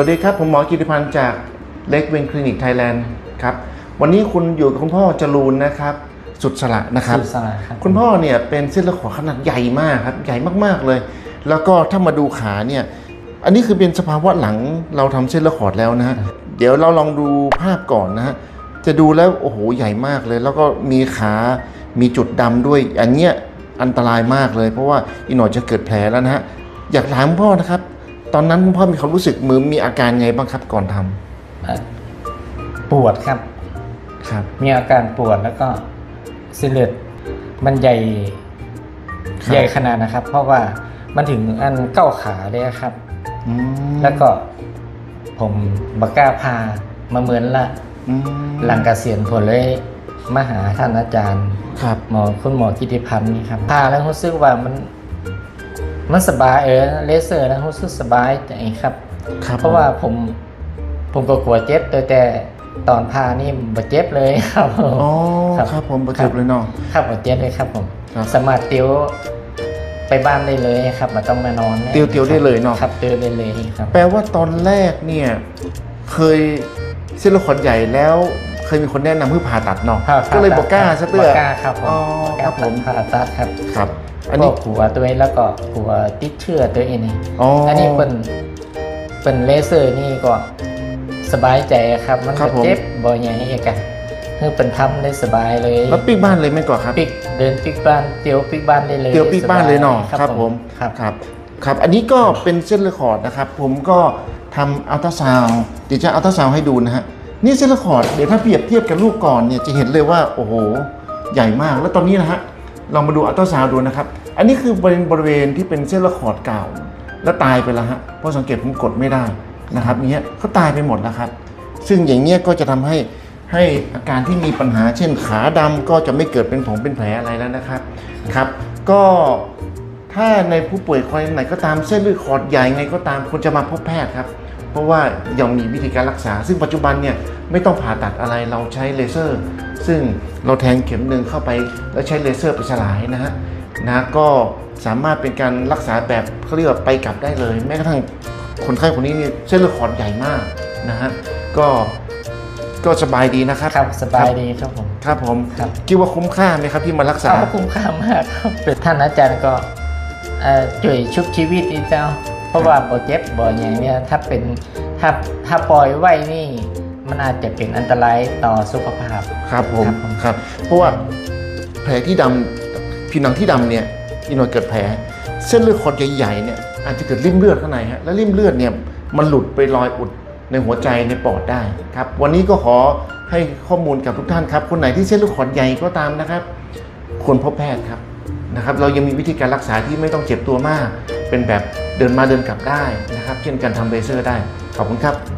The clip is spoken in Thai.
วัสดีครับ ผมหมอกิติพันธ์จากเล็กเวนคลินิกไทยแลนด์ครับ วันนี้คุณอยู่กับคุณพ่อจรูนนะครับ สุดสละนะครับสุดสลายครับคุณพ่อเนี่ยเป็นเส้นเลือดขอดขนาดใหญ่มากครับ ใหญ่มากๆเลย แล้วก็ถ้ามาดูขาเนี่ย อันนี้คือเป็นสภาวะหลังเราทำเส้นเลือดขอดแล้วนะฮะ เดี๋ยวเราลองดูภาพก่อนนะฮะ จะดูแล้วโอ้โหใหญ่มากเลย แล้วก็มีขา มีจุดดำด้วย อันเนี้ยอันตรายมากเลย เพราะว่าอีกหน่อยจะเกิดแผลแล้วนะฮะ อยากถามคุณพ่อนะครับ ตอนนั้นคุณพ่อมีความรู้สึกมือมีอาการไงบ้างครับก่อนทำเอ่อปวดครับครับ มีอาการปวดแล้วก็เส้นเลือดมันใหญ่ครับใหญ่ขนาดนะครับ เพราะว่ามันถึงอันเก้าขาเลยครับอืมแล้วก็ผมบักกล้าพามาเหมือนละอืมหลังเกษียณผลเลยมาหาท่านอาจารย์ครับหมอคุณหมอกิติพันธ์นี่ครับพาแล้วรู้สึกว่ามัน มันสบายเออเลเซอร์แล้วรู้สึกสบายใจครับ ครับเพราะว่าผมผมก็กลัวเจ็บแต่แต่ตอนพานี่บ่เจ็บเลยครับผมอ๋อครับผมประจุเลยเนาะครับบ่เจ็บเลยครับผมครับสามารถเตียวไปบ้านได้เลยครับไมาต้องมานอนเตียวๆได้เลยเนาะครับเตียวได้เลยครับ แปลว่าตอนแรกเนี่ย เคยเส้นเลือดขอดใหญ่แล้ว เคยมีคนแนะนำให้ผ่าตัดเนาะผ่าก็เลยบอกกล้าซะเตื้อบ่กล้าครับผมอ๋อบ่กคล้ารับผมผ่าตัดครับครับ อัอันนนี้นี้กลัวตัวเองแล้วก็กลัวติดเชื้อตัวเองนี่อ๋ออัอันนี้เป็นเป็นเลเซอร์นี่ก็สบายใจครับ มันครับก็ผมเจ็บบ่ใหญ่เอกอะคือเป็นทำได้สบายเลยแล้วปีกบ้านเลยไหม่ก่อนครับปิกเดินปิกบ้านเตียวปิกบ้านได้เลยเตียวปีกบ้านเลยเนาะสบครับผมครับครับครับ อันนี้ก็เป็นเส้นเลือดขอดนะครับ ผมก็ทำอัลตราซาวด์เดี๋ยวจะอัลตราซาวด์ให้ดูนะฮะนี่เส้นเลือดขอดเดี๋ยวถ้าเปรียบเทียบกับลูกก่อนเนี่ยจะเห็นเลยว่าโอ้โห ใหญ่มากแล้วตอนนี้นะฮะ ลองมาดูอัลตราซาวด์ดูนะครับ อันนี้คือบริเวณบริเวณที่เป็นเส้นลือดขอดเก่า แล้วตายไปแล้วฮะเพราะสังเกตผมกดไม่ได้นะครับอย่เงี้ยเขาตายไปหมดแล้วครับ ซึ่งอย่างเงี้ยก็จะทำให้ให้อาการที่มีปัญหาเช่นขาดำก็จะไม่เกิดเป็นผงเป็นแผลอะไรแล้วนะครับครับก็ถ้าในผู้ป่วยคนไหนก็ตามเส้นเลือดขอดใหญ่ไงก็ตามควรจะมาพบแพทย์ครับ เพราะว่ายังมีวิธีการรักษา ซึ่งปัจจุบันเนี่ยไม่ต้องผ่าตัดอะไรเราใช้เลเซอร์ ซึ่งเราแทงเข็มหนึ่งเข้าไป แล้วใช้เลเซอร์ไปสลายนะฮะนะก็สามารถเป็นการรักษาแบบเขาเรียกว่าไปกลับได้เลย แม้กระทั่งคนไข้คนนี้เนี่ยเส้นเลือดขอดใหญ่มากนะฮะก็ก็สบายดีนะครับครับสบายดีครับผม ครับผมครับ คิดว่าคุ้มค่าไหมครับที่มารักษาเอาคุ้มค่ามากครับเป็นท่านอาจารย์ก็เอ่อช่วยชุบชีวิตอีเจ้าเพ ราะว่าบ่เจ็บบ่อย่างเนี้ยถ้าเป็นถ้าถ้าปล่อยไว้นี่มันอาจจะเป็นอันตรายต่อสุขภาพครับผมครับผมครับเพราะว่าแผลที่ดำผิวหนังที่ดำเนี่ยอีกหน่อยเกิดแผล เส้นเลือดขอดใหญ่ๆเนี่ยอาจจะเกิดริ่มเลือดข้างในฮะแล้วริ่มเลือดเนี่ยมันหลุดไปรอยอุดในหัวใจในปอดได้ครับวันนี้ก็ขอให้ข้อมูลกับทุกท่านครับ คนไหนที่เส้นเลือดขอดใหญ่ก็ตามนะครับควรพบแพทย์ครับนะครับ เรายังมีวิธีการรักษาที่ไม่ต้องเจ็บตัวมาก เป็นแบบเดินมาเดินกลับได้นะครับ เช่นการทำเลเซอร์ได้ ขอบคุณครับ